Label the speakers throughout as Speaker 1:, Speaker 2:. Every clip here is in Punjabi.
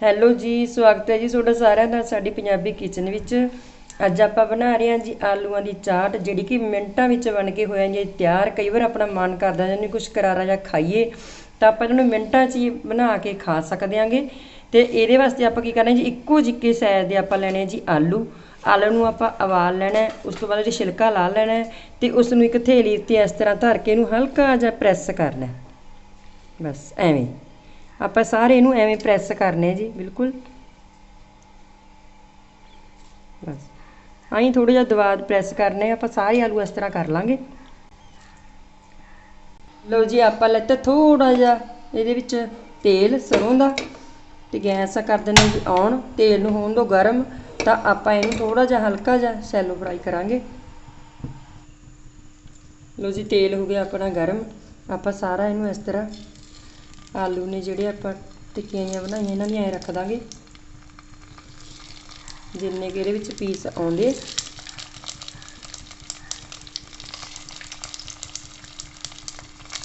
Speaker 1: ਹੈਲੋ ਜੀ, ਸਵਾਗਤ ਹੈ ਜੀ ਤੁਹਾਡਾ ਸਾਰਿਆਂ ਦਾ ਸਾਡੀ ਪੰਜਾਬੀ ਕਿਚਨ ਵਿੱਚ। ਅੱਜ ਆਪਾਂ ਬਣਾ ਰਹੇ ਹਾਂ ਜੀ ਆਲੂਆਂ ਦੀ ਚਾਟ, ਜਿਹੜੀ ਕਿ ਮਿੰਟਾਂ ਵਿੱਚ ਬਣ ਕੇ ਹੋ ਜਾਂਦੀ ਹੈ ਤਿਆਰ ਕਈ ਵਾਰ ਆਪਣਾ ਮਨ ਕਰਦਾ ਜਾਂ ਨਹੀਂ ਕੁਝ ਕਰਾਰਾ ਜਾਂ ਖਾਈਏ, ਤਾਂ ਆਪਾਂ ਇਹਨਾਂ ਨੂੰ ਮਿੰਟਾਂ 'ਚ ਹੀ ਬਣਾ ਕੇ ਖਾ ਸਕਦੇ ਆਂਗੇ ਤੇ ਇਹਦੇ ਵਾਸਤੇ ਆਪਾਂ ਕੀ ਕਰਨਾ ਜੀ, ਇੱਕੋ ਜਿੱਕੇ ਸਾਈਜ਼ ਦੇ ਆਪਾਂ ਲੈਣੇ ਜੀ ਆਲੂ। ਆਲੂ ਨੂੰ ਆਪਾਂ ਉਬਾਲ ਲੈਣਾ ਉਸ ਤੋਂ ਬਾਅਦ ਜਿਹੜੀ ਛਿਲਕਾ ਲਾ ਲੈਣਾ ਹੈ ਤੇ ਉਸ ਨੂੰ ਇੱਕ ਥੇਲੀ ਉੱਤੇ ਇਸ ਤਰ੍ਹਾਂ ਧਰ ਕੇ ਇਹਨੂੰ ਹਲਕਾ ਜਿਹਾ ਪ੍ਰੈਸ ਕਰਨਾ ਹੈ। ਬਸ, ਐਵੇਂ। ਆਪਾਂ ਸਾਰੇ ਇਹਨੂੰ ਐਵੇਂ ਪ੍ਰੈਸ ਕਰਨੇ ਜੀ, ਬਿਲਕੁਲ। ਬਸ। ਆਹੀਂ ਥੋੜਾ ਜਿਹਾ ਦਵਾਦ ਪ੍ਰੈਸ ਕਰਨੇ ਆਪਾਂ ਸਾਰੇ ਆਲੂ ਇਸ ਤਰ੍ਹਾਂ ਕਰ ਲਾਂਗੇ। ਲਓ ਜੀ, ਆਪਾਂ ਲੈਤਾ ਥੋੜਾ ਜਿਹਾ ਇਹਦੇ ਵਿੱਚ ਤੇਲ ਸਰੋਂ ਦਾ ਤੇ ਗੈਸ ਕਰ ਦਿੰਦੇ ਜੀ ਔਨ ਤੇਲ ਨੂੰ ਹੋਣ ਦੋ ਗਰਮ, ਤਾਂ ਆਪਾਂ ਇਹਨੂੰ ਥੋੜਾ ਜਿਹਾ ਹਲਕਾ ਜਿਹਾ ਸੈਲੋ ਫਰਾਈ ਕਰਾਂਗੇ। ਲਓ ਜੀ, ਤੇਲ ਹੋ ਗਿਆ ਆਪਣਾ ਗਰਮ। ਆਪਾਂ ਸਾਰਾ ਇਹਨੂੰ ਇਸ ਤਰ੍ਹਾਂ ਆਲੂ ਨੇ ਜਿਹੜੇ ਆਪਾਂ ਟਿੱਕੀਆਂ ਜਿਹੀਆਂ ਬਣਾਈਆਂ, ਇਹਨਾਂ ਨੂੰ ਐ ਰੱਖ ਦਾਂਗੇ। ਜਿੰਨੇ ਕਿ ਇਹਦੇ ਵਿੱਚ ਪੀਸ ਆਉਂਦੇ।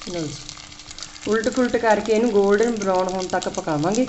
Speaker 1: ਲਓ ਜੀ। ਉਲਟ ਫੁਲਟ ਕਰਕੇ ਇਹਨੂੰ 골ਡਨ ਬਰਾਊਨ ਹੋਣ ਤੱਕ ਪਕਾਵਾਂਗੇ।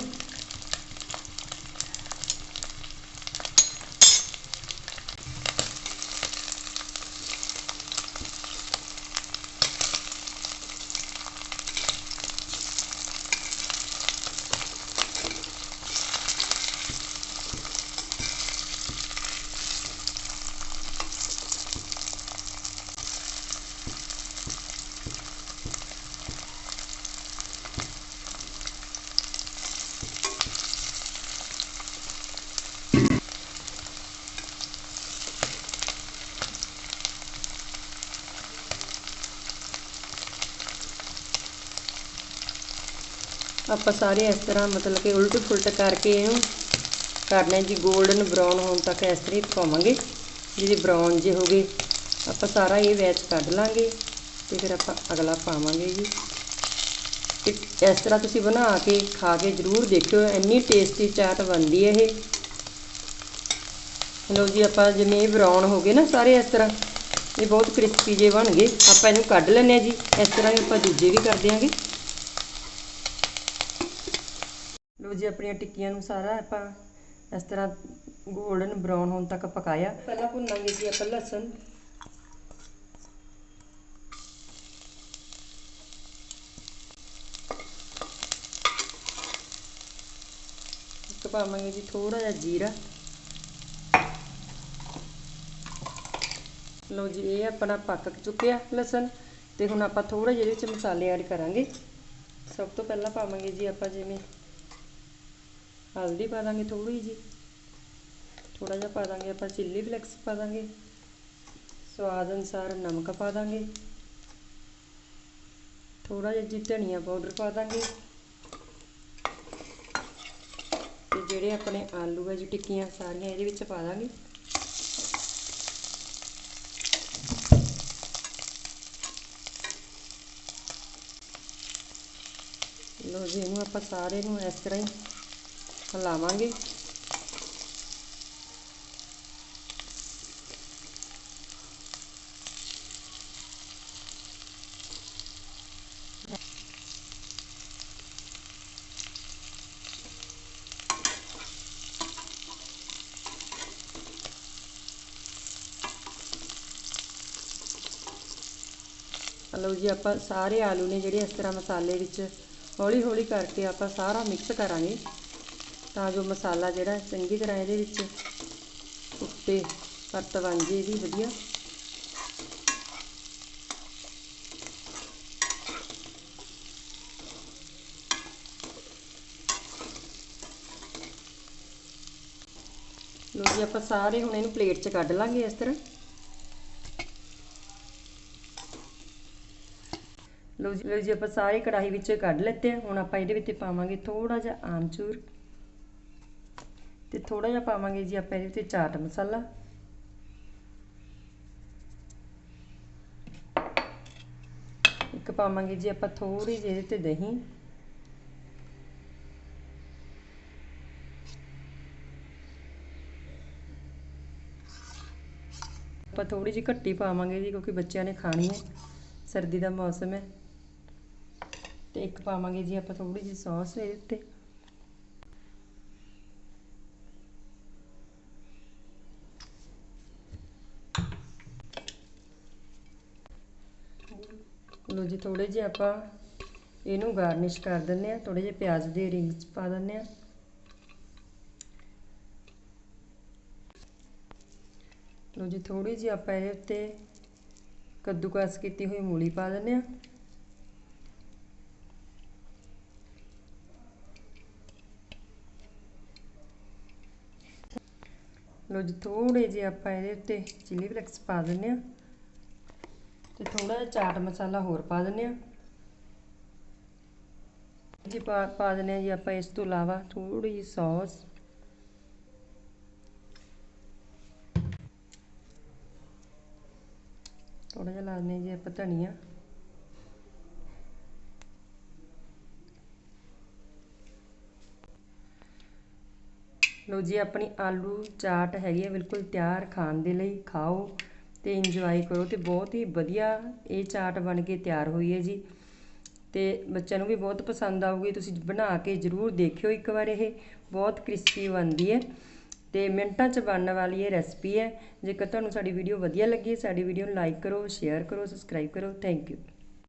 Speaker 1: ਆਪਾਂ ਸਾਰੇ ਇਸ ਤਰ੍ਹਾਂ ਮਤਲਬ ਕਿ ਉਲਟ ਫੁਲਟ ਕਰਕੇ ਇਹਨੂੰ ਕਰਨਾ ਜੀ 골ਡਨ ਬਰਾਊਨ ਹੋਣ ਤੱਕ ਇਸ ਤਰ੍ਹਾਂ ਹੀ ਪਕਾਵਾਂਗੇ। ਜਿਹਦੇ ਬਰਾਊਨ ਜੇ ਹੋ ਗਏ ਆਪਾਂ ਸਾਰਾ ਇਹ ਵੈਚ ਕੱਢ ਲਾਂਗੇ ਤੇ ਫਿਰ ਆਪਾਂ ਅਗਲਾ ਪਾਵਾਂਗੇ ਜੀ। ਤੇ ਇਸ ਤਰ੍ਹਾਂ ਤੁਸੀਂ ਬਣਾ ਕੇ, ਖਾ ਕੇ ਜ਼ਰੂਰ ਦੇਖਿਓ, ਇੰਨੀ ਟੇਸਟੀ ਚਾਟ ਬਣਦੀ ਹੈ ਇਹ। ਲਓ ਜੀ, ਆਪਾਂ ਜਿਵੇਂ ਇਹ ਬਰਾਊਨ ਹੋ ਗਏ ਨਾ ਸਾਰੇ ਇਸ ਤਰ੍ਹਾਂ, ਇਹ ਬਹੁਤ ਕ੍ਰਿਸਪੀ ਜੇ ਬਣ ਗਏ। ਆਪਾਂ ਇਹਨੂੰ ਕੱਢ ਲੈਂਦੇ ਆ ਜੀ, ਇਸ ਤਰ੍ਹਾਂ ਹੀ ਆਪਾਂ ਦੂਜੇ ਵੀ ਕਰ ਦਿਆਂਗੇ। ਲਓ ਜੀ ਆਪਣੀਆਂ ਟਿੱਕੀਆਂ ਨੂੰ ਸਾਰਾ ਆਪਾਂ ਇਸ ਤਰ੍ਹਾਂ 골ਡਨ ਬਰਾਊਨ ਹੋਣ ਤੱਕ ਪਕਾਇਆ। ਪਹਿਲਾਂ ਭੁੰਨਾਂਗੇ ਜੀ ਆਪਾਂ ਲਸਣ। ਇੱਕ ਪਾਵਾਂਗੇ ਜੀ ਥੋੜਾ ਜਿਹਾ ਜੀਰਾ। ਲਓ ਜੀ, ਇਹ ਆਪਣਾ ਪੱਕ ਚੁੱਕਿਆ ਲਸਣ ਤੇ ਹੁਣ ਆਪਾਂ ਥੋੜਾ ਜਿਹੇ ਵਿੱਚ ਮਸਾਲੇ ਐਡ ਕਰਾਂਗੇ। ਸਭ ਤੋਂ ਪਹਿਲਾਂ ਪਾਵਾਂਗੇ ਜੀ ਆਪਾਂ ਜਿਵੇਂ ਹਲਦੀ ਪਾ ਦਾਂਗੇ ਥੋੜੀ ਜੀ ਥੋੜਾ ਜਿਹਾ ਪਾ ਦਾਂਗੇ ਆਪਾਂ ਚਿੱਲੀ ਫਲੈਕਸ ਪਾ ਦਾਂਗੇ। ਸਵਾਦ ਅਨੁਸਾਰ ਨਮਕ ਪਾ ਦਾਂਗੇ। ਥੋੜਾ ਜਿਹਾ ਜੀ ਧਨੀਆ ਪਾਊਡਰ ਪਾ ਦਾਂਗੇ। ਤੇ ਜਿਹੜੇ ਆਪਣੇ ਆਲੂ ਹੈ ਜੀ, ਟਿੱਕੀਆਂ ਸਾਰੀਆਂ ਇਹਦੇ ਵਿੱਚ ਪਾ ਦਾਂਗੇ। ਲੋ ਜੀ, ਇਹਨੂੰ ਆਪਾਂ ਸਾਰੇ ਨੂੰ ਇਸ ਤਰ੍ਹਾਂ ਹੀ ਹਿਲਾਵਾਂਗੇ ਲਓ ਜੀ, ਆਪਾਂ ਸਾਰੇ ਆਲੂ ਨੇ ਜਿਹੜੇ ਇਸ ਤਰ੍ਹਾਂ ਮਸਾਲੇ ਵਿੱਚ ਹੌਲੀ ਹੌਲੀ ਕਰਕੇ ਆਪਾਂ ਸਾਰਾ ਮਿਕਸ ਕਰਾਂਗੇ। ਤਾਂ ਜੋ ਮਸਾਲਾ ਜਿਹੜਾ ਚੰਗੀ ਤਰ੍ਹਾਂ ਇਹਦੇ ਵਿੱਚ ਉੱਤੇ ਪਰਤ ਬਣ ਜੇ ਇਹਦੀ ਵਧੀਆ। ਲੋ ਜੀ, ਆਪਾਂ ਸਾਰੇ ਹੁਣ ਇਹਨੂੰ ਪਲੇਟ 'ਚ ਕੱਢ ਲਾਂਗੇ ਇਸ ਤਰ੍ਹਾਂ। ਲੋ ਜੀ, ਲਓ ਜੀ, ਆਪਾਂ ਸਾਰੇ ਕੜਾਹੀ ਵਿੱਚ ਕੱਢ ਲੈਤੇ ਹੁਣ ਆਪਾਂ ਇਹਦੇ ਵਿੱਚ ਪਾਵਾਂਗੇ ਥੋੜਾ ਜਿਹਾ ਆਮਚੂਰ। ਤੇ ਥੋੜਾ ਜਿਹਾ ਪਾਵਾਂਗੇ ਜੀ ਆਪਾਂ ਇਹਦੇ ਵਿੱਚ ਚਾਟ ਮਸਾਲਾ। ਇੱਕ ਪਾਵਾਂਗੇ ਜੀ ਆਪਾਂ ਥੋੜੀ ਜਿਹੀ ਇਹਦੇ ਤੇ ਦਹੀਂ। ਆਪਾਂ ਥੋੜੀ ਜਿਹੀ ਘੱਟੀ ਪਾਵਾਂਗੇ ਜੀ ਕਿਉਂਕਿ ਬੱਚਿਆਂ ਨੇ ਖਾਣੀ ਹੈ, ਸਰਦੀ ਦਾ ਮੌਸਮ ਹੈ। ਤੇ ਇੱਕ ਪਾਵਾਂਗੇ ਜੀ ਆਪਾਂ ਥੋੜੀ ਜਿਹੀ ਸੌਸ ਇਹਦੇ ਉੱਤੇ। ਲੋ ਜੀ ਥੋੜੇ ਜਿਹੇ ਆਪਾਂ ਇਹਨੂੰ ਗਾਰਨਿਸ਼ ਕਰ ਦਿੰਨੇ ਆ ਥੋੜੇ ਜਿਹੇ ਪਿਆਜ਼ ਦੇ ਰਿੰਗਸ ਪਾ ਦਿੰਨੇ ਆ ਲੋ ਜੀ ਥੋੜੀ ਜਿਹੀ ਆਪਾਂ ਇਹਦੇ ਉੱਤੇ ਕੱਦੂਕਸ ਕੀਤੀ ਹੋਈ ਮੂਲੀ ਪਾ ਦਿੰਨੇ ਆ ਲੋ ਜੀ ਥੋੜੇ ਜਿਹੇ ਆਪਾਂ ਇਹਦੇ ਉੱਤੇ ਚਿਲੀ ਫਲੈਕਸ ਪਾ ਦਿੰਨੇ ਆ ਤੇ ਥੋੜਾ ਜਿਹਾ ਚਾਟ ਮਸਾਲਾ ਹੋਰ ਪਾ ਦਿੰਨੇ ਆ ਜੀ ਪਾ ਦਿੰਨੇ ਆ ਜੀ ਆਪਾਂ ਇਸ ਤੋਂ ਇਲਾਵਾ ਥੋੜੀ ਜਿਹੀ ਸੌਸ। ਥੋੜਾ ਜਿਹਾ ਲਾ ਦਿੰਨੇ ਆ ਜੀ ਆਪਾਂ ਧਨੀਆ। ਲੋ ਜੀ ਆਪਣੀ ਆਲੂ ਚਾਟ ਹੈਗੀ ਹੈ ਬਿਲਕੁਲ ਤਿਆਰ ਖਾਣ ਦੇ ਲਈ, ਖਾਓ। ਅਤੇ ਇੰਜੋਏ ਕਰੋ ਅਤੇ ਬਹੁਤ ਹੀ ਵਧੀਆ ਇਹ ਚਾਟ ਬਣ ਕੇ ਤਿਆਰ ਹੋਈ ਹੈ ਜੀ। ਅਤੇ ਬੱਚਿਆਂ ਨੂੰ ਵੀ ਬਹੁਤ ਪਸੰਦ ਆਊਗੀ, ਤੁਸੀਂ ਬਣਾ ਕੇ ਜ਼ਰੂਰ ਦੇਖਿਓ ਇੱਕ ਵਾਰ ਇਹ, ਬਹੁਤ ਕ੍ਰਿਸਪੀ ਬਣਦੀ ਹੈ। ਤੇ ਮਿੰਟਾਂ 'ਚ ਬਣਨ ਵਾਲੀ ਇਹ ਰੈਸਪੀ ਹੈ। ਜੇਕਰ ਤੁਹਾਨੂੰ ਸਾਡੀ ਵੀਡੀਓ ਵਧੀਆ ਲੱਗੀ, ਸਾਡੀ ਵੀਡੀਓ ਨੂੰ ਲਾਈਕ ਕਰੋ ਸ਼ੇਅਰ ਕਰੋ ਸਬਸਕ੍ਰਾਈਬ ਕਰੋ ਥੈਂਕ ਯੂ